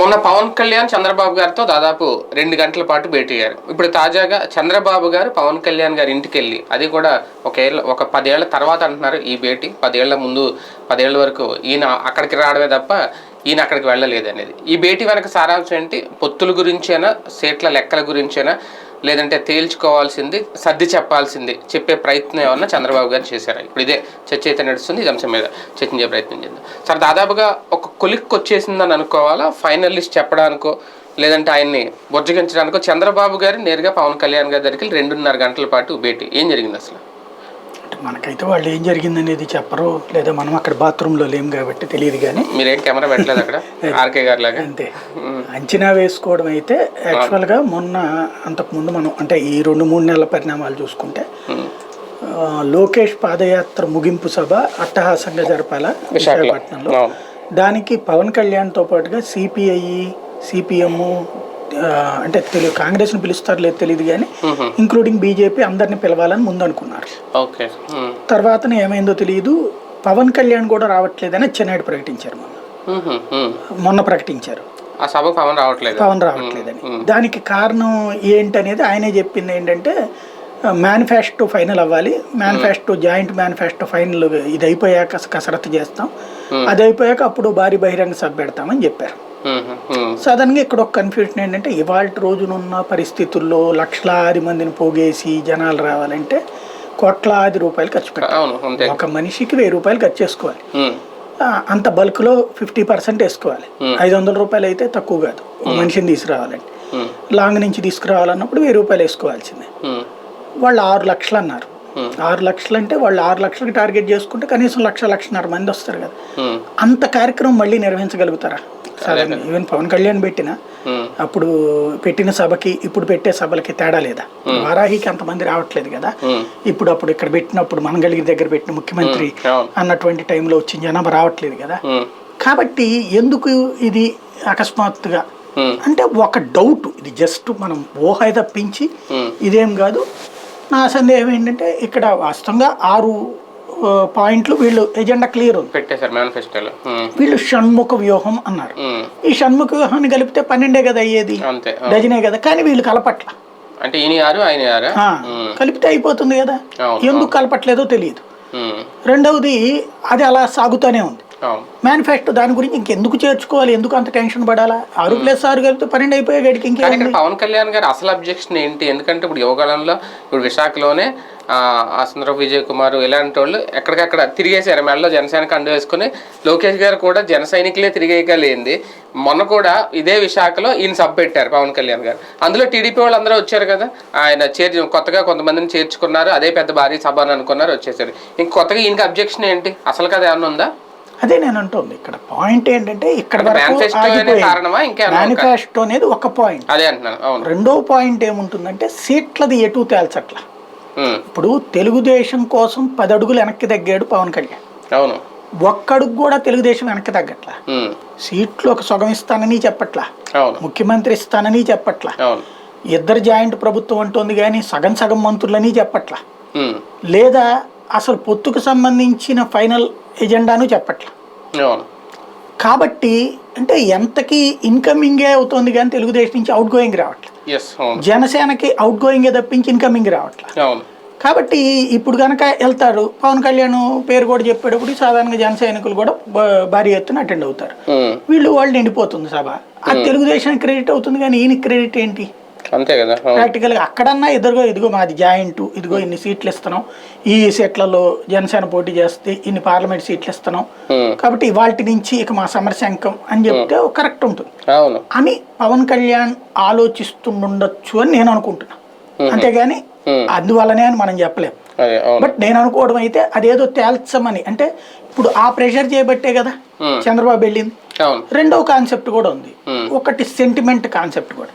మొన్న పవన్ కళ్యాణ్ చంద్రబాబు గారితో దాదాపు రెండు గంటల పాటు భేటీ అయ్యారు. ఇప్పుడు తాజాగా చంద్రబాబు గారు పవన్ కళ్యాణ్ గారి ఇంటికి వెళ్ళి అది కూడా ఒకేళ్ళ ఒక పదేళ్ళ తర్వాత అంటున్నారు ఈ భేటీ. పదేళ్ళ ముందు పదేళ్ళ వరకు ఈయన అక్కడికి రావడమే తప్ప ఈయన అక్కడికి వెళ్ళలేదు అనేది ఈ భేటీ వెనక సారాంశం ఏంటి? పొత్తుల గురించేనా సీట్ల లెక్కల గురించేనా? లేదంటే తేల్చుకోవాల్సింది సర్ది చెప్పాల్సింది చెప్పే ప్రయత్నం ఏమన్నా చంద్రబాబు గారు చేశారు? ఇప్పుడు ఇదే చర్చ అయితే నడుస్తుంది ఈ అంశం మీద చర్చించే ప్రయత్నం చేద్దాం. సార్ దాదాపుగా ఒక కొలిక్కి వచ్చేసిందని అనుకోవాలా? ఫైనల్ లిస్ట్ చెప్పడానికో లేదంటే ఆయన్ని బుజ్జగించడానికో చంద్రబాబు గారు నేరుగా పవన్ కళ్యాణ్ గారి దగ్గరికి రెండున్నర గంటల పాటు భేటీ. ఏం జరిగింది అసలు? మనకైతే వాళ్ళు ఏం జరిగిందనేది చెప్పరు లేదా మనం అక్కడ బాత్రూంలో లేం కాబట్టి తెలియదు కానీ మీరేం కెమెరా పెట్టలేదు అక్కడ? ఆర్కే గారి లాగా? అంతే. అంచనా వేసుకోవడం అయితే యాక్చువల్గా మొన్న అంతకుముందు మనం అంటే ఈ రెండు మూడు నెలల పరిణామాలు చూసుకుంటే లోకేష్ పాదయాత్ర ముగింపు సభ అట్టహాసంగా జరపాల విశాఖపట్నంలో. దానికి పవన్ కళ్యాణ్తో పాటుగా సిపిఐ సిపిఎం అంటే తెలుగు కాంగ్రెస్ను పిలుస్తారు లేదు తెలియదు కానీ ఇంక్లూడింగ్ బీజేపీ అందరిని పిలవాలని ముందు అనుకున్నారు ఓకే. తర్వాత ఏమైందో తెలియదు పవన్ కళ్యాణ్ కూడా రావట్లేదని చెన్నైడు ప్రకటించారు మొన్న. మొన్న ప్రకటించారు. ఆ పవన్ రావట్లేదు. పవన్ రావట్లేదని. దానికి కారణం ఏంటనేది ఆయనే చెప్పింది ఏంటంటే మేనిఫెస్టో ఫైనల్ అవ్వాలి. మేనిఫెస్టో జాయింట్ మేనిఫెస్టో ఫైనల్ ఇది అయిపోయాక కసరత్తు చేస్తాం. అది అయిపోయాక అప్పుడు భారీ బహిరంగ సభ పెడతామని చెప్పారు. సడన్గా ఇక్కడ ఒక కన్ఫ్యూజన్ ఏంటంటే ఇవాళ రోజునున్న పరిస్థితుల్లో లక్షలాది మందిని పోగేసి జనాలు రావాలంటే కోట్లాది రూపాయలు ఖర్చు పెట్టాలి. ఒక మనిషికి వెయ్యి రూపాయలు ఖర్చు చేసుకోవాలి. అంత బల్క్లో ఫిఫ్టీ పర్సెంట్ వేసుకోవాలి. ఐదు వందల రూపాయలు అయితే తక్కువ కాదు. ఒక మనిషిని తీసుకురావాలంటే. ఉమ్. లాంగ్ నుంచి తీసుకురావాలన్నప్పుడు వెయ్యి రూపాయలు వేసుకోవాల్సిందే. వాళ్ళు ఆరు లక్షలు అన్నారు. ఆరు లక్షలు అంటే వాళ్ళు ఆరు లక్షలకి టార్గెట్ చేసుకుంటే కనీసం లక్ష లక్షన్నర మంది వస్తారు కదా. అంత కార్యక్రమం మళ్ళీ నిర్వహించగలుగుతారా? ఈవెన్ పవన్ కళ్యాణ్ పెట్టిన. అప్పుడు పెట్టిన సభకి ఇప్పుడు పెట్టే సభలకి తేడా లేదా వారాహికి అంతమంది రావట్లేదు కదా. ఇప్పుడు అప్పుడు ఇక్కడ పెట్టినప్పుడు మంగళగిరి దగ్గర పెట్టిన ముఖ్యమంత్రి అన్నటువంటి టైంలో వచ్చిన జనాభా రావట్లేదు కదా. కాబట్టి ఎందుకు ఇది అకస్మాత్తుగా. అంటే ఒక డౌట్ ఇది జస్ట్ మనం ఊహ తప్పించి. ఇదేం కాదు నా సందేహం ఏంటంటే ఇక్కడ వాస్తవంగా ఆరు పాయింట్లు వీళ్ళు ఎజెండా క్లియర్ పెట్టేశారు మేనిఫెస్టోలో. వీళ్ళు షణ్ముఖ వ్యూహం అన్నారు. ఈ షణ్ముఖ వ్యూహాన్ని కలిపితే పన్నెండే కదా అయ్యేది? డజనే కదా. కానీ వీళ్ళు కలపట్ల. అంటే ఆయన కలిపితే అయిపోతుంది కదా. ఎందుకు కలపట్లేదో తెలియదు. రెండవది అది అలా సాగుతూనే ఉంది. మేనిఫెస్టో దాని గురించి ఇంకెందుకు చేర్చుకోవాలి? ఎందుకు అంత టెన్షన్ పడాలా? ఆరు ప్లస్ ఆరు కలిపితే పన్నెండు అయిపోయే గడికి ఇంకేం పవన్ కళ్యాణ్ గారు అసలు అబ్జెక్షన్ ఏంటి? ఎందుకంటే ఇప్పుడు యువకాలంలో ఇప్పుడు విశాఖలోనే ఆ, ఆసంద్రపు విజయ్ కుమార్ ఇలాంటి వాళ్ళు ఎక్కడికక్కడ తిరిగేశారు. మెడలో జనసేన కండు వేసుకుని లోకేష్ గారు కూడా జన సైనికులే తిరిగేయగలిగింది మొన్న కూడా ఇదే విశాఖలో ఈయన సభ పెట్టారు పవన్ కళ్యాణ్ గారు. అందులో టీడీపీ వాళ్ళు అందరూ వచ్చారు కదా? ఆయన చేర్చి కొత్తగా కొంతమందిని చేర్చుకున్నారు. అదే పెద్ద భారీ సభ అని అనుకున్నారు వచ్చేసారు. ఇంక కొత్తగా ఈయనకి అబ్జెక్షన్ ఏంటి? అసలు కదా ఏమన్నా ఉందా? అదే నేను అంటుంది ఇక్కడ పాయింట్ ఏంటంటే ఇక్కడ వరకు మేనిఫెస్టో అనేది ఒక పాయింట్ అదే అంటున్నాను. అవును. రెండో పాయింట్ ఏముంటుందంటే సీట్లది ఎటు తేల్చట్ల. ఇప్పుడు తెలుగుదేశం కోసం పది అడుగులు వెనక్కి తగ్గాడు పవన్ కళ్యాణ్. అవును. ఒక్కడుగు కూడా తెలుగుదేశం వెనక్కి తగ్గట్ల. సీట్లు ఒక సగం ఇస్తానని చెప్పట్లా. ముఖ్యమంత్రి ఇస్తానని చెప్పట్లా. ఇద్దరు జాయింట్ ప్రభుత్వం అంటుంది కానీ సగం సగం మంత్రులని చెప్పట్లా. లేదా అసలు పొత్తుకు సంబంధించిన ఫైనల్ ఎజెండాను చెప్పట్లా. అవును. కాబట్టి అంటే ఎంతకి ఇన్కమింగే అవుతుంది కానీ తెలుగుదేశం నుంచి అవుట్ గోయింగ్ రావట్లేదు జనసేనకి అవుట్ గోయింగే తప్పించి ఇన్కమింగ్ రావట్లేదు కాబట్టి ఇప్పుడు కనుక వెళ్తారు పవన్ కళ్యాణ్ పేరు కూడా చెప్పేటప్పుడు సాధారణంగా జన సైనికులు కూడా భారీ ఎత్తున అటెండ్ అవుతారు. వీళ్ళు వాళ్ళు నిండిపోతుంది సభ. అది తెలుగుదేశానికి క్రెడిట్ అవుతుంది కానీ ఈయనకి క్రెడిట్ ఏంటి? అంతే కదా? ప్రాక్టికల్గా అక్కడన్నా ఇదిగో ఇదిగో మాది జాయింట్ ఇదిగో ఇన్ని సీట్లు ఇస్తున్నాం. ఈ సీట్లలో జనసేన పోటీ చేస్తే ఇన్ని పార్లమెంట్ సీట్లు ఇస్తున్నాం. ఉమ్, కాబట్టి వాటి నుంచి ఇక మా సమరశంకం అని చెప్తే కరెక్ట్ ఉంటుంది. అని పవన్ కళ్యాణ్ ఆలోచిస్తుండొచ్చు అని నేను అనుకుంటున్నా. అంతేగాని అందువల్లనే అని మనం చెప్పలేం. అదే అవును బట్ నేను అనుకోవడం అయితే అదేదో తేల్చమని. అంటే ఇప్పుడు ఆ ప్రెషర్ చేయబట్టే కదా. చంద్రబాబు వెళ్ళింది. రెండవ కాన్సెప్ట్ కూడా ఉంది. ఒకటి సెంటిమెంట్ కాన్సెప్ట్ కూడా.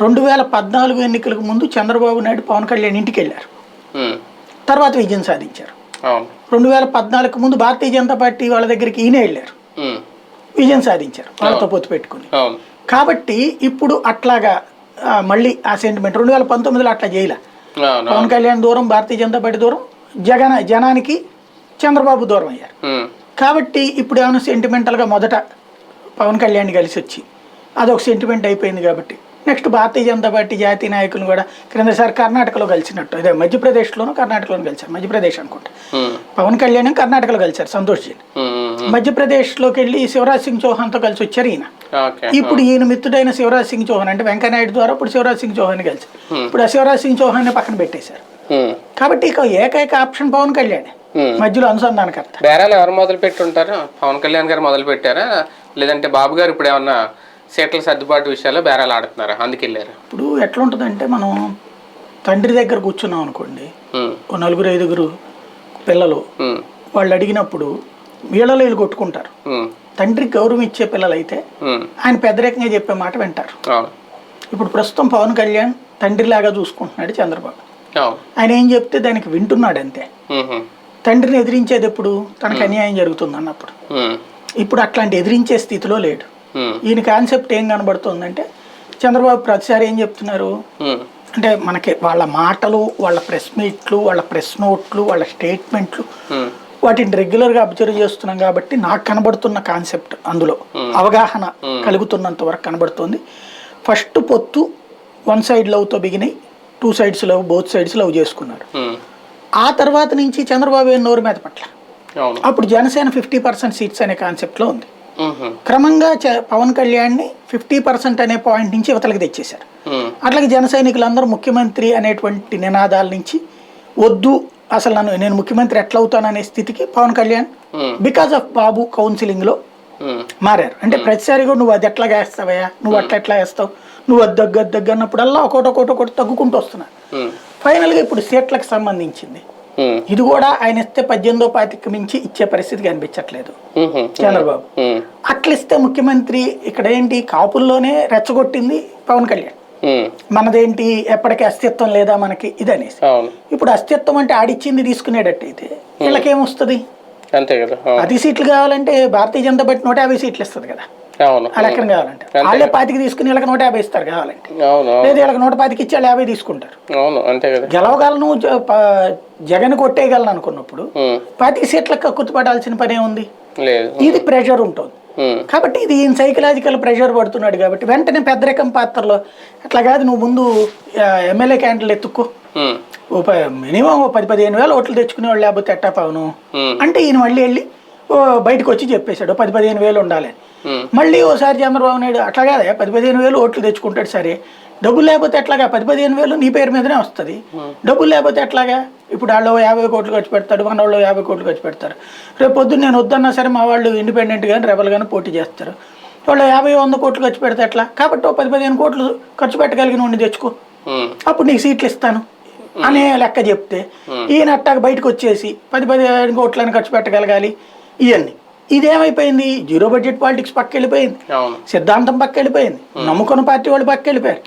రెండు వేల పద్నాలుగు ఎన్నికలకు ముందు చంద్రబాబు నాయుడు పవన్ కళ్యాణ్ ఇంటికి వెళ్ళారు తర్వాత విజయం సాధించారు. రెండు వేల పద్నాలుగు ముందు భారతీయ జనతా పార్టీ వాళ్ళ దగ్గరికి ఈయన వెళ్ళారు. విజయం సాధించారు. వాళ్ళతో పొత్తు పెట్టుకుని. కాబట్టి ఇప్పుడు అట్లాగా మళ్ళీ ఆ సెంటిమెంట్ రెండు వేల పంతొమ్మిదిలో అట్లా చేయలే. పవన్ కళ్యాణ్ దూరం భారతీయ జనతా పార్టీ దూరం జగన్ జనానికి చంద్రబాబు దూరం అయ్యారు. కాబట్టి ఇప్పుడు ఏమైనా సెంటిమెంటల్గా మొదట పవన్ కళ్యాణ్ కలిసి వచ్చి అదొక సెంటిమెంట్ అయిపోయింది కాబట్టి నెక్స్ట్ భారతీయ జనతా పార్టీ జాతీయ నాయకులు కూడా క్రిందసారి కర్ణాటకలో కలిసినట్టు. అదే మధ్యప్రదేశ్లోనూ కర్ణాటకలోనూ కలిశారు. మధ్యప్రదేశ్ అనుకుంటా. పవన్ కళ్యాణ్ కర్ణాటకలో కలిశారు సంతోష్ జీ మధ్యప్రదేశ్లోకి వెళ్ళి శివరాజ్ సింగ్ చౌహాన్తో కలిసి వచ్చారు ఈయన. ఇప్పుడు ఈయన మిత్రుడైన శివరాజ్ సింగ్ చౌహాన్ అంటే వెంకయ్యనాయుడు ద్వారా ఇప్పుడు శివరాజ్ సింగ్ చౌహాన్ కలిసి ఇప్పుడు ఆ శివరాజ్ సింగ్ చౌహాన్ పక్కన పెట్టేశారు. కాబట్టి ఇక ఏకైక ఆప్షన్ పవన్ కళ్యాణ్. మధ్యలో అనుసంధానకర్త. బేరాలు ఎవరు మొదలు పెట్టి ఉంటారు పవన్ కళ్యాణ్ గారు మొదలు పెట్టారా లేదంటే బాబు గారు ఇప్పుడు ఏమన్నా సీట్ల సర్దుబాటు విషయాల్లో బేరాలు ఆడుతున్నారా. అందుకెళ్ళారు ఇప్పుడు ఎట్లా ఉంటుందంటే మనం తండ్రి దగ్గర కూర్చున్నాం అనుకోండి. ఓ నలుగురు ఐదుగురు పిల్లలు. వాళ్ళు అడిగినప్పుడు వీళ్ళలో వీళ్ళు కొట్టుకుంటారు. ఉమ్, తండ్రికి గౌరవం ఇచ్చే పిల్లలైతే ఉమ్, ఆయన పెద్దరికంగా చెప్పే మాట వింటారు. ఇప్పుడు ప్రస్తుతం పవన్ కళ్యాణ్ తండ్రిలాగా చూసుకుంటున్నాడు చంద్రబాబు. ఆయన ఏం చెప్తే దానికి వింటున్నాడు అంతే. తండ్రిని ఎదిరించేది ఎప్పుడు? తనకు అన్యాయం జరుగుతుంది అన్నప్పుడు. ఇప్పుడు అట్లాంటి ఎదిరించే స్థితిలో లేడు. ఈయన కాన్సెప్ట్ ఏం కనబడుతుందంటే చంద్రబాబు ప్రతిసారి ఏం చెప్తున్నారు? ఉమ్, అంటే మనకి వాళ్ళ మాటలు వాళ్ళ ప్రెస్ మీట్లు వాళ్ళ ప్రెస్ నోట్లు వాళ్ళ స్టేట్మెంట్లు ఉమ్, వాటిని రెగ్యులర్గా అబ్జర్వ్ చేస్తున్నాం కాబట్టి నాకు కనబడుతున్న కాన్సెప్ట్ అందులో. అవగాహన కలుగుతున్నంత వరకు కనబడుతుంది. ఫస్ట్ పొత్తు వన్ సైడ్ లవ్తో బిగినాయి two sides love both sides love చేసుకున్నారు. ఆ తర్వాత నుంచి చంద్రబాబు ఏం నోరు మీద పట్ల? అప్పుడు జనసేన ఫిఫ్టీ పర్సెంట్ సీట్స్ అనే కాన్సెప్ట్లో ఉంది. క్రమంగా పవన్ కళ్యాణ్ని ఫిఫ్టీ పర్సెంట్ అనే పాయింట్ నుంచి ఇవతలకి తెచ్చేశారు. అట్లాగే జన సైనికులందరూ ముఖ్యమంత్రి అనేటువంటి నినాదాల నుంచి వద్దు అసలు నన్ను నేను ముఖ్యమంత్రి ఎట్లా అవుతాననే స్థితికి పవన్ కళ్యాణ్ బికాస్ ఆఫ్ బాబు కౌన్సిలింగ్లో మారారు. అంటే ప్రతిసారి కూడా నువ్వు అది ఎట్లాగా వేస్తావయ్యా నువ్వు అట్లా ఎట్లా వేస్తావు నువ్వు అది దగ్గర దగ్గర అన్నప్పుడల్లా ఒకటి ఒకటి ఒకటి తగ్గుకుంటూ వస్తున్నారు. ఉమ్, ఫైనల్గా ఇప్పుడు సీట్లకు సంబంధించింది. ఇది కూడా ఆయన ఇస్తే పద్దెనిమిదో పాతికి మించి ఇచ్చే పరిస్థితి కనిపించట్లేదు చంద్రబాబు. ఉమ్, అట్లా ఇస్తే ముఖ్యమంత్రి ఇక్కడ ఏంటి కాపుల్లోనే రెచ్చగొట్టింది పవన్ కళ్యాణ్. మనదేంటి ఎప్పటికీ అస్తిత్వం లేదా మనకి ఇది అనేసి ఇప్పుడు అస్తిత్వం అంటే ఆడిచ్చింది తీసుకునేటట్టయితే వీళ్ళకేమొస్తుంది అంతే కదా పది సీట్లు కావాలంటే భారతీయ జనతా పార్టీ నూట యాభై సీట్లు ఇస్తుంది కదా. ఆ లెక్కన కావాలంటే వాళ్ళే పాతికి తీసుకుని వీళ్ళకి నూట యాభై ఇస్తారు కావాలంటే. లేదా వీళ్ళకి నూట పాతికి ఇచ్చి వాళ్ళు యాభై తీసుకుంటారు. గెలవగలను జగన్ కొట్టేయగలను అనుకున్నప్పుడు పాతిక సీట్లకు కుర్తుపడాల్సిన పనే ఉంది ఇది ప్రెషర్ ఉంటుంది. కాబట్టి ఇది ఈయన సైకలాజికల్ ప్రెషర్ పడుతున్నాడు కాబట్టి వెంటనే పెద్ద రకం పాత్రలో అట్లా కాదు నువ్వు ముందు ఎమ్మెల్యే క్యాండిడేట్ ఎత్తుక్కో. ఉమ్, ఓ మినిమం ఓ పది పదిహేను వేలు ఓట్లు తెచ్చుకునేవాళ్ళు లేకపోతే ఎట్టా పవను? అంటే ఈయన మళ్ళీ వెళ్ళి ఓ బయటకు వచ్చి చెప్పేశాడు పది పదిహేను వేలు ఉండాలి మళ్ళీ ఓసారి చంద్రబాబు నాయుడు అట్లా కాదే పది పదిహేను వేలు ఓట్లు తెచ్చుకుంటాడు సరే. డబ్బులు లేకపోతే ఎట్లాగా? పది పదిహేను వేలు నీ పేరు మీదనే వస్తుంది. డబ్బులు లేకపోతే ఎట్లాగా? ఇప్పుడు వాళ్ళు యాభై కోట్లు ఖర్చు పెడతాడు మన వాళ్ళు యాభై కోట్లు ఖర్చు పెడతారు. రేపు పొద్దున్న నేను వద్దన్నా సరే మా వాళ్ళు ఇండిపెండెంట్ కానీ రెబల్ కానీ పోటీ చేస్తారు. వాళ్ళు యాభై వంద కోట్లు ఖర్చు పెడితే ఎట్లా? కాబట్టి పది పదిహేను కోట్లు ఖర్చు పెట్టగలిగిన వాడిని తెచ్చుకో. అప్పుడు నీకు సీట్లు ఇస్తాను అనే లెక్క చెప్తే ఈయన అట్టాక బయటకు వచ్చేసి పది పదిహేను కోట్లని ఖర్చు పెట్టగలగాలి. ఇవన్నీ ఇదేమైపోయింది? జీరో బడ్జెట్ పాలిటిక్స్ పక్క వెళ్ళిపోయింది సిద్ధాంతం పక్క వెళ్ళిపోయింది నమ్ముకున్న పార్టీ వాళ్ళు పక్క వెళ్ళిపోయారు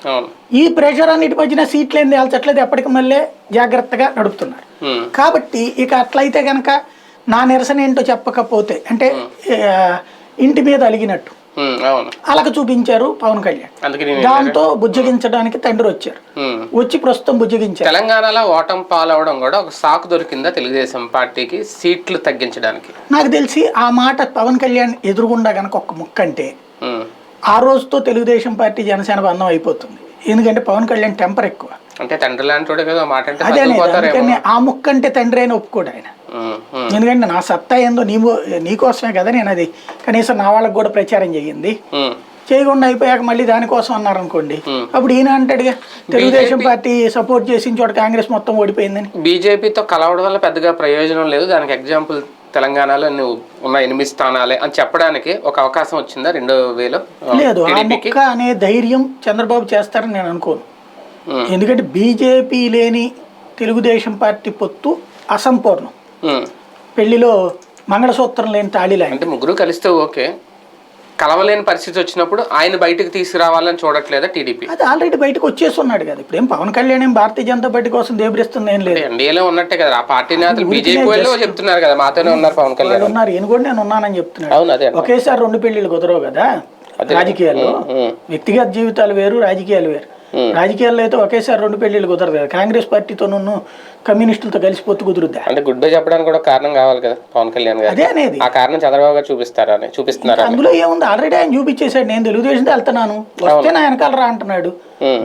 ఈ ప్రెషర్ అన్నిటి మధ్యన సీట్లు ఏం తేల్చట్లేదు ఎప్పటికి మళ్ళీ జాగ్రత్తగా నడుపుతున్నారు. కాబట్టి ఇక అట్లయితే కనుక నా నిరసన ఏంటో చెప్పకపోతే అంటే ఇంటి మీద అలిగినట్టు. అలాగ చూపించారు పవన్ కళ్యాణ్. దాంతో బుజ్జగించడానికి తండ్రి వచ్చారు. వచ్చి ప్రస్తుతం బుజ్జగించారు. తెలంగాణలో ఓటం పాలవడం కూడా ఒక సాకు దొరికిందా తెలుగుదేశం పార్టీకి సీట్లు తగ్గించడానికి? నాకు తెలిసి ఆ మాట పవన్ కళ్యాణ్ ఎదురుగుండా కనుక ఒక ముక్క అంటే ఆ రోజుతో తెలుగుదేశం పార్టీ జనసేన బంధం అయిపోతుంది. ఎందుకంటే పవన్ కళ్యాణ్ టెంపర్ ఎక్కువ. అంటే తండ్రి లాంటి కదా మాట అదే అందుకని ఆ ముక్క అంటే తండ్రి అయినా ఒప్పుకోడు ఆయన. ఎందుకంటే నా సత్తా ఏందో నీ నీకోసమే కదా నేను అది. కనీసం నా వాళ్ళకి కూడా ప్రచారం చేయింది. చేయకుండా అయిపోయాక మళ్ళీ దానికోసం అన్నారు అనుకోండి అప్పుడు ఈయన అంటాడుగా తెలుగుదేశం పార్టీ సపోర్ట్ చేసిన చోట కాంగ్రెస్ మొత్తం ఓడిపోయిందని. బీజేపీతో కలవడం వల్ల పెద్దగా ప్రయోజనం లేదు. దానికి ఎగ్జాంపుల్ తెలంగాణలో నువ్వు ఉన్న ఎనిమిది స్థానాలే అని చెప్పడానికి ఒక అవకాశం వచ్చిందా రెండు వేలు? లేదు ఆ టీడీపీకి? ముక్క అనే ధైర్యం చంద్రబాబు చేస్తారని నేను అనుకోను. ఎందుకంటే బీజేపీ లేని తెలుగుదేశం పార్టీ పొత్తు అసంపూర్ణం. పెళ్ళిలో మంగళసూత్రం లేని తాళిలా అంటే ముగ్గురు కలిస్తే ఓకే. కలవలేని పరిస్థితి వచ్చినప్పుడు ఆయన బయటకు తీసుకురావాలని చూడట్లేదా టీడీపీ? అది ఆల్రెడీ బయటకు వచ్చేస్తున్నాడు కదా. ఇప్పుడు ఏం పవన్ కళ్యాణ్ ఏం భారతీయ జనతా పార్టీ కోసం దేబరిస్తుంది ఏం లేదు. ఎన్డీఏలో ఉన్నట్టే కదా. ఆ పార్టీ నేతలు బీజేపీ వాళ్ళు చెప్తున్నారు కదా మాతోనే ఉన్నారు పవన్ కళ్యాణ్. ఉన్నారు ఈయన కూడా నేను ఉన్నానని చెప్తున్నాడు. అవును అదే ఒకేసారి రెండు పెళ్ళిళ్ళు కుదరవు కదా రాజకీయాల్లో. వ్యక్తిగత జీవితాలు వేరు రాజకీయాలు వేరు. రాజకీయాల్లో అయితే ఒకేసారి రెండు పెళ్ళిళ్ళు కుదరదు కదా. కాంగ్రెస్ పార్టీతోనూ కమ్యూనిస్టులతో కలిసిపోతూ కుదురుద్దా? అంటే గుడ్ బై చెప్పడానికి కూడా కారణం కావాలి కదా పవన్ కళ్యాణ్ గారు అదే అనేది. ఆ కారణం చంద్రబాబు గారు చూపిస్తారా అని చూపిస్తున్నారా. అందులో ఏముంది? ఆల్రెడీ ఆయన చూపించేశాడు. నేను తెలుగుదేశం వెళ్తున్నాను. వస్తే నా వెనకాల రా అంటున్నాడు.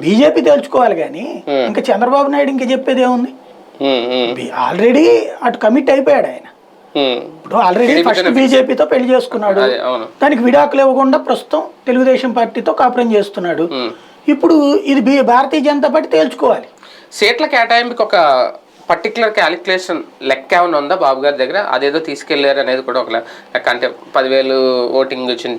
బీజేపీ తేల్చుకోవాలి కానీ ఇంకా చంద్రబాబు నాయుడు ఇంకా చెప్పేది ఏముంది? ఆల్రెడీ అటు కమిట్ అయిపోయాడు ఆయన. ఇప్పుడు ఆల్రెడీ ఫస్ట్ బీజేపీతో పెళ్ళి చేసుకున్నాడు. దానికి విడాకులు ఇవ్వకుండా ప్రస్తుతం తెలుగుదేశం పార్టీతో కాపురం చేస్తున్నాడు. ఇప్పుడు ఇది భారతీయ జనతా పార్టీ తేల్చుకోవాలి. సీట్ల కేటాయింపుకి ఒక పర్టికులర్ క్యాలిక్యులేషన్ లెక్క ఏమైనా ఉందా బాబు గారి దగ్గర? అదేదో తీసుకెళ్ళారు అనేది కూడా ఒక లెక్క. అంటే పదివేలు ఓటింగ్ వచ్చిన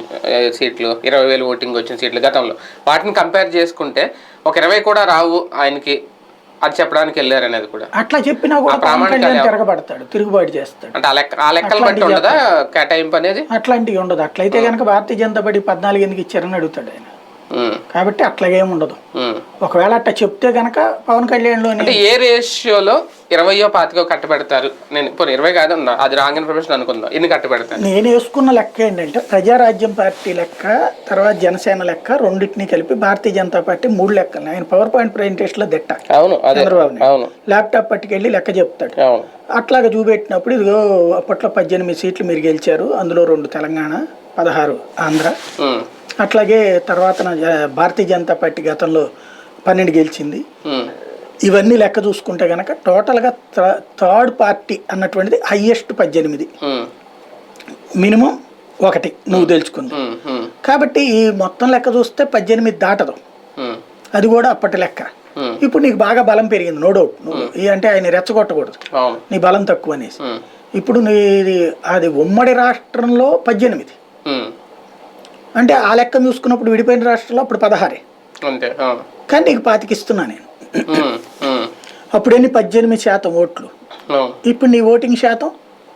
సీట్లు ఇరవై వేలు ఓటింగ్ వచ్చిన సీట్లు గతంలో. వాటిని కంపేర్ చేసుకుంటే ఒక ఇరవై కూడా రావు ఆయనకి అది చెప్పడానికి వెళ్ళారు అనేది కూడా. అట్లా చెప్పినా కూడా తిరగబడతాడు తిరుగుబాటు చేస్తాడు. అంటే ఆ లెక్క ఆ లెక్కలు బట్టి ఉండదా కేటాయింపు అనేది? అట్లాంటివి ఉండదు. అట్లయితే కనుక భారతీయ జనతా పార్టీ పద్నాలుగు ఎందుకు ఇచ్చారని అడుగుతాడు ఆయన. కాబట్టి అట్లాగేం ఉండదు. ఉమ్. ఒకవేళ అట్లా చెప్తే గనక పవన్ కళ్యాణ్లోని అంటే ఏ రేషియోలో ఇరవయో పాతికో కట్టబెడతారు? నేను ఇప్పుడు ఇరవై కాదు అది రాంగ్ ఇన్ఫర్మేషన్ అనుకుందాం ఎన్ని కట్టబెడతారు? నేను వేసుకున్న లెక్క ఏంటంటే ప్రజారాజ్యం పార్టీ లెక్క తర్వాత జనసేన లెక్క రెండింటిని కలిపి భారతీయ జనతా పార్టీ మూడు లెక్కలు. ఆయన పవర్ పాయింట్ ప్రజెంటేషన్లో దిట్ట. అవును చంద్రబాబు ల్యాప్టాప్ పట్టుకెళ్ళి లెక్క చెప్తాడు. అవును. అట్లాగా చూపెట్టినప్పుడు ఇదిగో అప్పట్లో పద్దెనిమిది సీట్లు మీరు గెలిచారు. అందులో రెండు తెలంగాణ పదహారు ఆంధ్ర. ఉమ్, అట్లాగే తర్వాత నా భారతీయ జనతా పార్టీ గతంలో పన్నెండు గెలిచింది. ఇవన్నీ లెక్క చూసుకుంటే కనుక టోటల్గా థర్డ్ పార్టీ అన్నటువంటిది హయ్యెస్ట్ పద్దెనిమిది. మినిమం ఒకటి నువ్వు తెలుసుకుంది. కాబట్టి ఈ మొత్తం లెక్క చూస్తే పద్దెనిమిది దాటదు. అది కూడా అప్పటి లెక్క. ఇప్పుడు నీకు బాగా బలం పెరిగింది నో డౌట్ నువ్వు అంటే ఆయన రెచ్చగొట్టకూడదు. నీ బలం తక్కువ అనేసి. ఇప్పుడు నీది అది ఉమ్మడి రాష్ట్రంలో పద్దెనిమిది. అంటే ఆ లెక్కను చూసుకున్నప్పుడు విడిపోయిన రాష్ట్రంలో అప్పుడు పదహారే. అంతే కానీ నీకు పాతికిస్తున్నా నేను. ఉమ్, ఉమ్, అప్పుడు ఎన్ని? పద్దెనిమిది శాతం ఓట్లు. ఇప్పుడు నీ ఓటింగ్ శాతం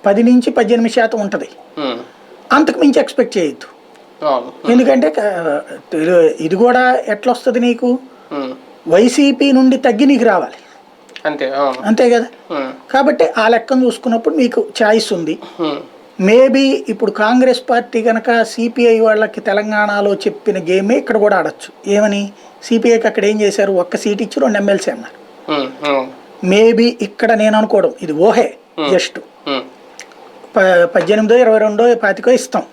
పది నుంచి పద్దెనిమిది శాతం ఉంటుంది. అంతకు మించి ఎక్స్పెక్ట్ చేయొద్దు. ఎందుకంటే ఇది కూడా ఎట్లా వస్తుంది నీకు వైసీపీ నుండి తగ్గి నీకు రావాలి. అంతే అంతే కదా? కాబట్టి ఆ లెక్కను చూసుకున్నప్పుడు మీకు ఛాయిస్ ఉంది. మేబీ ఇప్పుడు కాంగ్రెస్ పార్టీ కనుక సిపిఐ వాళ్ళకి తెలంగాణలో చెప్పిన గేమే ఇక్కడ కూడా ఆడొచ్చు. ఏమని? సిపిఐకి అక్కడ ఏం చేశారు? ఒక్క సీట్ ఇచ్చి రెండు ఎమ్మెల్సీ అన్నారు. మేబీ ఇక్కడ నేను అనుకోవడం. ఇది ఓహే జస్ట్. పద్దెనిమిదో ఇరవై రెండో పాతికో ఇస్తాం.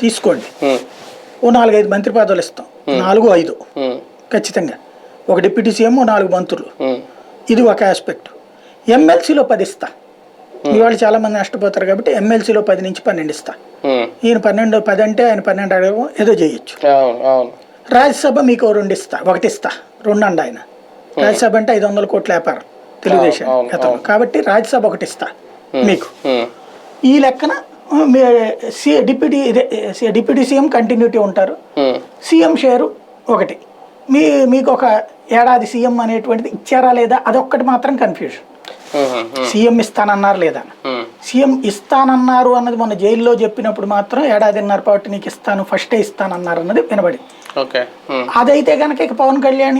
తీసుకోండి. ఓ నాలుగైదు మంత్రి పదవులు ఇస్తాం. నాలుగు ఐదు. ఖచ్చితంగా. ఒక డిప్యూటీ సీఎం నాలుగు మంత్రులు. ఇది ఒక ఆస్పెక్ట్. ఎమ్మెల్సీలో పది ఇస్తా. ఇవాళ చాలా మంది నష్టపోతారు కాబట్టి ఎమ్మెల్సీలో పది నుంచి పన్నెండు ఇస్తా. ఈయన పన్నెండు పది అంటే ఆయన పన్నెండు అడగడం ఏదో చేయొచ్చు. రాజ్యసభ మీకు రెండు ఇస్తా ఒకటి ఇస్తా రెండు అండి ఆయన. రాజ్యసభ అంటే ఐదు వందల కోట్ల వ్యాపారం తెలుగుదేశం గతంలో కాబట్టి రాజ్యసభ ఒకటి ఇస్తా మీకు. ఈ లెక్కన ఆ, మీ C deputy deputy CM continuity ఉంటారు. సీఎం షేరు ఒకటి. మీ మీకు ఒక ఏడాది సీఎం అనేటువంటిది ఇచ్చారా లేదా అదొక్కటి మాత్రం కన్ఫ్యూజన్ సీఎం ఇస్తానన్నారు లేదా? సీఎం ఇస్తానన్నారు అన్నది మొన్న జైల్లో చెప్పినప్పుడు మాత్రం ఏడాదిన్నర పాటు నీకు ఇస్తాను ఫస్టే ఇస్తానన్నారు అన్నది వినబడి. అదైతే కనుక ఇక పవన్ కళ్యాణ్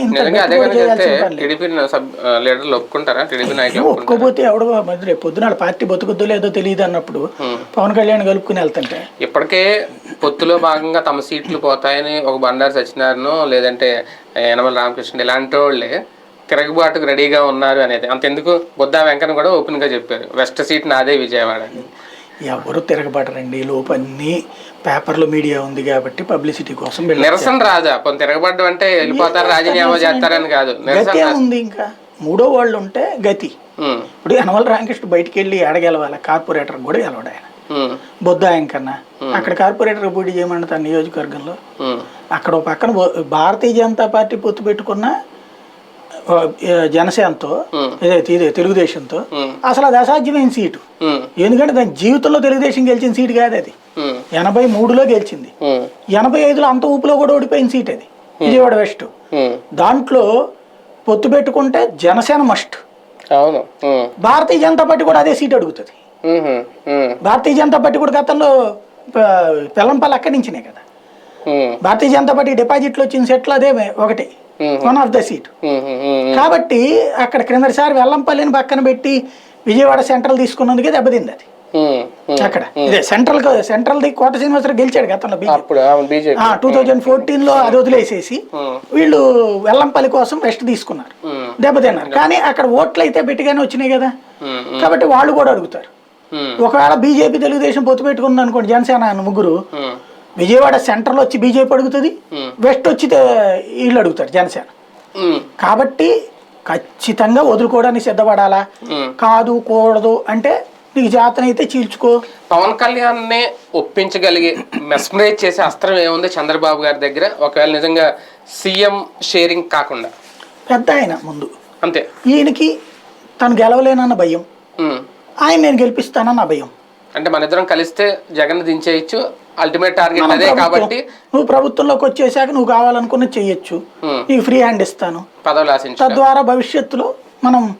ఒప్పుకోపోతే ఎవడో రేపు పొద్దున పార్టీ బతుకుద్దో లేదో తెలియదు అన్నప్పుడు పవన్ కళ్యాణ్ కలుపుకుని వెళ్తుంటే. ఇప్పటికే పొత్తులో భాగంగా తమ సీట్లు పోతాయని ఒక బండారు సత్యనారాయణ లేదంటే యనమల రామకృష్ణ ఇలాంటి వాళ్ళే తిరగబాటుకు రెడీగా ఉన్నారు అనేది. అంతెందుకు బుద్ధా వెంకన్న కూడా ఓపెన్గా చెప్పారు. వెస్ట్ సీట్ నాదే విజయవాడ అని ఎవరు తిరగబడరండి? లోపు అన్ని పేపర్లో మీడియా ఉంది కాబట్టి పబ్లిసిటీ కోసం. నిరసన రాదా కొంత తిరగబడ్డం అంటే వెళ్ళిపోతారు రాజీనామా చేస్తారని కాదు. నిరసన ఏముంది ఇంకా? మూడో వాళ్ళు ఉంటే గతి. ఇప్పుడు యనమల రామకృష్ణ బయటికి వెళ్ళి ఎడగెలవాలి కార్పొరేటర్ కూడా గెలవడు ఆయన బొద్దాయం కన్నా అక్కడ కార్పొరేటర్ పోటీ చేయమని తన నియోజకవర్గంలో అక్కడ పక్కన భారతీయ జనతా పార్టీ పొత్తు పెట్టుకున్న జనసేనతో. ఇదే తెలుగుదేశంతో. అసలు అది అసాధ్యమైన సీటు. ఎందుకంటే దాని జీవితంలో తెలుగుదేశం గెలిచిన సీటు కాదు అది. ఎనభై మూడులో గెలిచింది. ఎనభై ఐదులో అంత ఊపులో కూడా ఓడిపోయిన సీట్ అది విజయవాడ వెస్ట్. దాంట్లో పొత్తు పెట్టుకుంటే జనసేన మస్ట్ అవును. భారతీయ జనతా పార్టీ కూడా అదే సీట్ అడుగుతుంది. భారతీయ జనతా పార్టీ కూడా గతంలో పెల్లంపల్లి అక్కడి నుంచినే కదా. భారతీయ జనతా పార్టీ డిపాజిట్లు వచ్చిన సెట్లు అదే ఒకటి. వన్ ఆఫ్ ద సీట్ కాబట్టి అక్కడ క్రిందటిసారి వెల్లంపల్లిని పక్కన పెట్టి విజయవాడ సెంట్రల్ తీసుకున్నందుకే దెబ్బతింది అది. అక్కడ. ఇదే central central the Kota Srinivasarao గెలిచాడు గతంలో టూ థౌజండ్ ఫోర్టీన్లో అది వదిలేసేసి వీళ్ళు వెల్లంపల్లి కోసం రెస్ట్ తీసుకున్నారు. దెబ్బతిన్నారు. కానీ అక్కడ ఓట్లు అయితే పెట్టిగానే వచ్చినాయి కదా. కాబట్టి వాళ్ళు కూడా అడుగుతారు. ఒకవేళ బీజేపీ తెలుగుదేశం పొత్తు పెట్టుకుంది అనుకోండి జనసేన ముగ్గురు. విజయవాడ సెంట్రల్ వచ్చి బీజేపీ అడుగుతుంది వెస్ట్ వచ్చి వీళ్ళు అడుగుతారు జనసేన. కాబట్టి ఖచ్చితంగా వదులుకోవడానికి సిద్ధపడాలా? కాదు కూడదు అంటే నీకు జాతనైతే చీల్చుకో. పవన్ కళ్యాణ్ ఒప్పించగలిగే మెస్మరైజ్ చేసే అస్త్రం ఏముంది చంద్రబాబు గారి దగ్గర? ఒకవేళ నిజంగా సీఎం షేరింగ్ కాకుండా. పెద్ద ఆయన ముందు. అంతే. ఈయనకి తను గెలవలేనన్న భయం. ఆయన నేను గెలిపిస్తానన్న భయం. అంటే మన ఇద్దరం కలిస్తే జగన్ దించేయచ్చు అల్టిమేట్ టార్గెట్ అదే కాబట్టి నువ్వు ప్రభుత్వంలోకి వచ్చేసాక నువ్వు కావాలనుకున్నది చెయ్యొచ్చు. Hmm. నీకు ఫ్రీ హ్యాండ్ ఇస్తాను. తద్వారా భవిష్యత్తులో మనం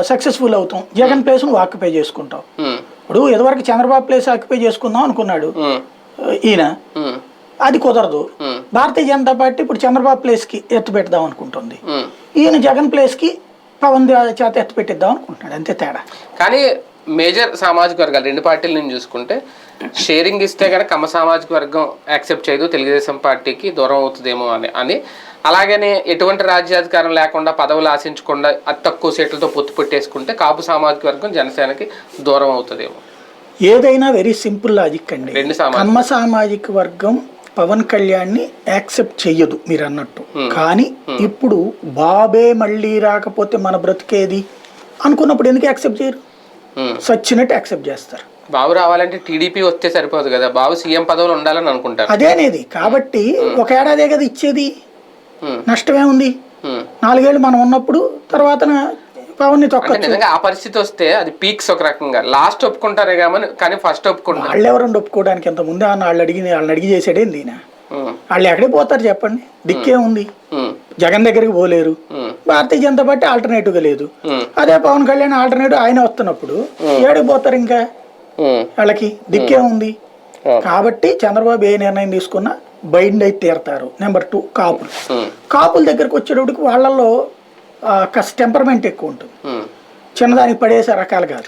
సక్సెస్ఫుల్ అవుతాం. జగన్ ప్లేస్ నువ్వు ఆక్యుపై చేసుకుంటావు. ఉమ్. ఇప్పుడు ఇదివరకు చంద్రబాబు ప్లేస్ ఆక్యుపై చేసుకుందాం అనుకున్నాడు. ఈయన. అది కుదరదు. భారతీయ జనతా పార్టీ ఇప్పుడు చంద్రబాబు ప్లేస్కి ఎత్తు పెడదాం అనుకుంటుంది. ఈయన జగన్ ప్లేస్కి పవన్ దే- చేత ఎత్తు పెట్టిద్దాం అనుకుంటున్నాడు. అంతే తేడా. కానీ మేజర్ సామాజిక వర్గాలు రెండు పార్టీల నుంచి చూసుకుంటే షేరింగ్ ఇస్తే కనుక కమ్మ సామాజిక వర్గం యాక్సెప్ట్ చేయదు తెలుగుదేశం పార్టీకి దూరం అవుతుందేమో అని అని. అలాగనే ఎటువంటి రాజ్యాధికారం లేకుండా పదవులు ఆశించకుండా అతి తక్కువ సీట్లతో పొత్తు పెట్టేసుకుంటే కాపు సామాజిక వర్గం జనసేనకి దూరం అవుతుందేమో. ఏదైనా వెరీ సింపుల్ లాజిక్ అండి. కమ్మ సామాజిక వర్గం పవన్ కళ్యాణ్ని యాక్సెప్ట్ చెయ్యదు మీరు అన్నట్టు. కానీ ఇప్పుడు బాబే మళ్ళీ రాకపోతే మన బ్రతికేది? అనుకున్నప్పుడు ఎందుకు యాక్సెప్ట్ చేయరు. సచ్చినట్టు యాక్సెప్ట్ చేస్తారు. బాబు రావాలంటే టీడీపీ వస్తే సరిపోదు కదా. బాబు సీఎం పదవులు ఉండాలని అనుకుంటారు. అదేనేది కాబట్టి ఒక ఏడాదే కదా ఇచ్చేది. నష్టమే ఉంది. నాలుగేళ్ళు మనం ఉన్నప్పుడు తర్వాత తొక్కచ్చు. నిజంగా ఆ పరిస్థితి వస్తే అది పీక్స్ ఒక రకంగా. లాస్ట్ ఒప్పుకుంటారే కానీ కానీ ఫస్ట్ ఒప్పుకుంటారు. వాళ్ళు ఎవరండి ఒప్పుకోవడానికి ఎంత ముందే అన్న వాళ్ళు అడిగి వాళ్ళని అడిగి చేసాడేంది ఈయన. వాళ్ళు ఎక్కడికి పోతారు చెప్పండి? దిక్కే ఉంది. జగన్ దగ్గరికి పోలేరు. భారతీయ జనతా పార్టీ ఆల్టర్నేటివ్గా లేదు. అదే పవన్ కళ్యాణ్ ఆల్టర్నేటివ్ ఆయన వస్తున్నప్పుడు ఏడికి పోతారు ఇంకా. వాళ్ళకి దిక్కే ఉంది. Okay. కాబట్టి చంద్రబాబు ఏ నిర్ణయం తీసుకున్నా బైండ్ అయితే తీరతారు. నెంబర్ టూ కాపులు. ఉమ్. కాపుల దగ్గరకు వచ్చేటప్పటికి వాళ్ళల్లో టెంపర్మెంట్ ఎక్కువ ఉంటుంది. చిన్నదానికి పడేసే రకాలు కాదు.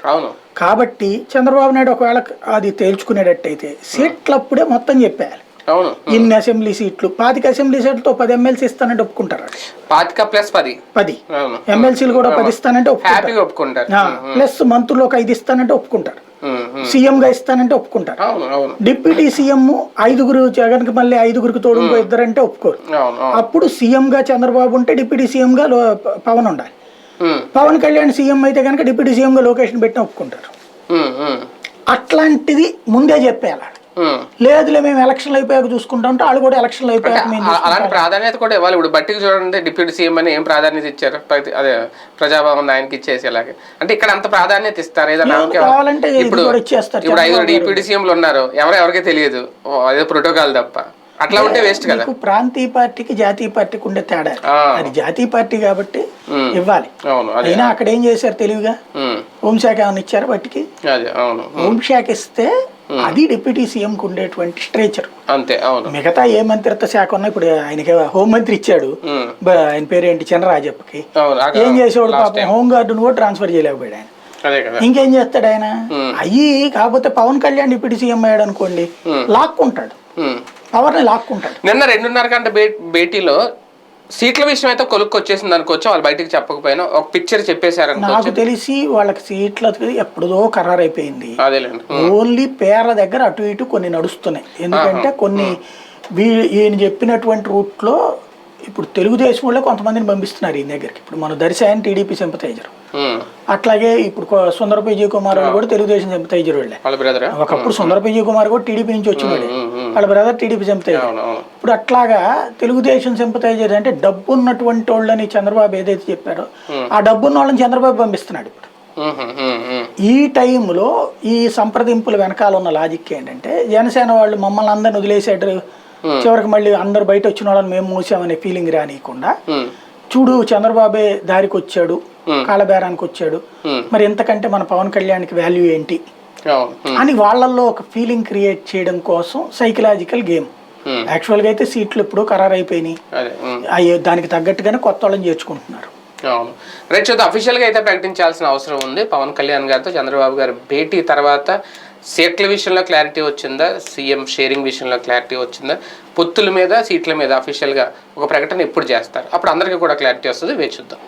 కాబట్టి చంద్రబాబు నాయుడు ఒకవేళ అది తేల్చుకునేటట్టయితే సీట్లప్పుడే మొత్తం చెప్పేయాలి. ఇన్ని అసెంబ్లీ సీట్లు పాతిక అసెంబ్లీ సీట్లతో పది ఎమ్మెల్సీ ఇస్తానంటే ఒప్పుకుంటారు. పాతిక ప్లస్ పది. పది. ఎమ్మెల్సీలు కూడా పది ఇస్తానంటే ఒప్పుకుంటారు. హ్యాపీగా ఒప్పుకుంటారు. ఆ, ప్లస్ మంత్రులు ఒక ఐదు ఇస్తానంటే ఒప్పుకుంటారు. సీఎం గా ఇస్తానంటే ఒప్పుకుంటారు. డిప్యూటీ సీఎం ఐదుగురు జగన్కి మళ్ళీ ఐదుగురికి తోడు ఇద్దరంటే ఒప్పుకోరు. అప్పుడు సీఎం గా చంద్రబాబు ఉంటే డిప్యూటీ సీఎం గా పవన్ ఉండాలి. పవన్ కళ్యాణ్ సీఎం అయితే కనుక డిప్యూటీ సీఎం గా లొకేషన్ పెట్టిన ఒప్పుకుంటారు. అట్లాంటిది ముందే చెప్పేయాలి. లేదులే మేము ఎలక్షన్లు అయిపోయాక చూసుకుంటాం అంటే వాళ్ళు కూడా ఎలక్షన్లు అయిపోయాక అలాంటి ప్రాధాన్యత కూడా ఇవ్వాలి. ఇప్పుడు బట్టికి చూడండి డిప్యూటీ సీఎం అని ఏం ప్రాధాన్యత ఇచ్చారు? ప్రతి అదే ప్రజాభవన్ ఆయనకి ఇచ్చేసి అలాగే. అంటే ఇక్కడ అంత ప్రాధాన్యత ఇస్తారు. ఏదైనా ఇప్పుడు ఇప్పుడు ఐదుగురు డిప్యూటీ సీఎంలు ఉన్నారు. ఎవరు ఎవరికి తెలియదు. అదే ప్రోటోకాల్ తప్ప. అట్లా ఉంటే వేస్ట్ కదా. ప్రాంతీయ పార్టీకి జాతీయ పార్టీకి ఉండే తేడా. అది జాతీయ పార్టీ కాబట్టి. ఇవ్వాలి. అయినా అక్కడ ఏం చేశారు తెలివిగా. హోంశాఖ ఏమైనా ఇచ్చారు బట్టికి? హోంశాఖ ఇస్తే అది డిప్యూటీ సీఎం కు ఉండేటువంటి స్ట్రేచర్. అంతే అవును. మిగతా ఏ మంత్రిత్వ శాఖ ఉన్నా ఇప్పుడు ఆయనకి హోంమంత్రి ఇచ్చాడు. ఉమ్. బ- ఆయన పేరు ఏంటి? చంద్రరాజప్పకి. ఏం చేసేవాడు పాపం? time. హోం గార్డును కూడా ట్రాన్స్ఫర్ చేయలేకపోయాడు ఆయన. ఇంకేం చేస్తాడు ఆయన? అయ్యి కాకపోతే పవన్ కళ్యాణ్ డిప్యూటీ సీఎం అయ్యాడు అనుకోండి లాక్కుంటాడు. పవర్ని లాక్కుంటాడు. నిన్న రెండున్నర గంట భేటీలో సీట్ల విషయం అయితే కొలుక్కు వచ్చేసింది అనుకోవచ్చు వాళ్ళు బయటికి చెప్పకపోయినా ఒక పిక్చర్ చెప్పేశారు నాకు తెలిసి వాళ్ళకి సీట్లకి ఎప్పుడుదో ఖరారు అయిపోయింది ఓన్లీ పేర్ల దగ్గర అటు ఇటు కొన్ని నడుస్తున్నాయి. ఎందుకంటే కొన్ని ఈయన చెప్పినటువంటి రూట్లో ఇప్పుడు తెలుగుదేశం వాళ్ళే కొంతమందిని పంపిస్తున్నారు ఈయన దగ్గరికి. ఇప్పుడు మన దర్శనం టీడీపీ సింపతైజర్. అట్లాగే ఇప్పుడు విజయ్ కుమార్ వాళ్ళు కూడా తెలుగుదేశం సింపతైజర్ వాళ్ళే. వాళ్ళ బ్రదర్? ఒకప్పుడు విజయ్ కుమార్ కూడా టీడీపీ నుంచి వచ్చినాడు. వాళ్ళ బ్రదర్ టీడీపీ సింపతైజర్ ఇప్పుడు అట్లాగా తెలుగుదేశం సింపతైజర్ అంటే డబ్బు ఉన్నటువంటి వాళ్ళని చంద్రబాబు ఏదైతే చెప్పారో ఆ డబ్బు ఉన్న వాళ్ళని చంద్రబాబు పంపిస్తున్నాడు ఇప్పుడు. ఈ టైంలో ఈ సంప్రదింపుల వెనకాల ఉన్న లాజిక్ ఏంటంటే జనసేన వాళ్ళు మమ్మల్ని అందరిని వదిలేసాడు చివరికి మళ్ళీ అందరు బయట వచ్చిన వాళ్ళని మేము మూసామనే ఫీలింగ్ రానియకుండా. చూడు చంద్రబాబే దారికి వచ్చాడు కాళ్ళబేరానికి వచ్చాడు. మరి ఎంతకంటే మన పవన్ కళ్యాణ్కి వాల్యూ ఏంటి. అని వాళ్ళల్లో ఒక ఫీలింగ్ క్రియేట్ చేయడం కోసం సైకలాజికల్ గేమ్ Hmm. యాక్చువల్గా అయితే సీట్లు ఎప్పుడూ ఖరారు అయిపోయినాయి. అయ్యే దానికి తగ్గట్టుగానే కొత్త వాళ్ళని చేర్చుకుంటున్నారు. అవును. రైట్ చూద్దాం. అఫీషియల్గా అయితే ప్రకటించాల్సిన అవసరం ఉంది. పవన్ కళ్యాణ్ గారితో చంద్రబాబు గారి భేటీ తర్వాత సీట్ల విషయంలో క్లారిటీ వచ్చిందా? సీఎం షేరింగ్ విషయంలో క్లారిటీ వచ్చిందా? పొత్తుల మీద సీట్ల మీద అఫీషియల్గా ఒక ప్రకటన ఎప్పుడు చేస్తారు? అప్పుడు అందరికీ కూడా క్లారిటీ వస్తుంది. వేచి చూద్దాం.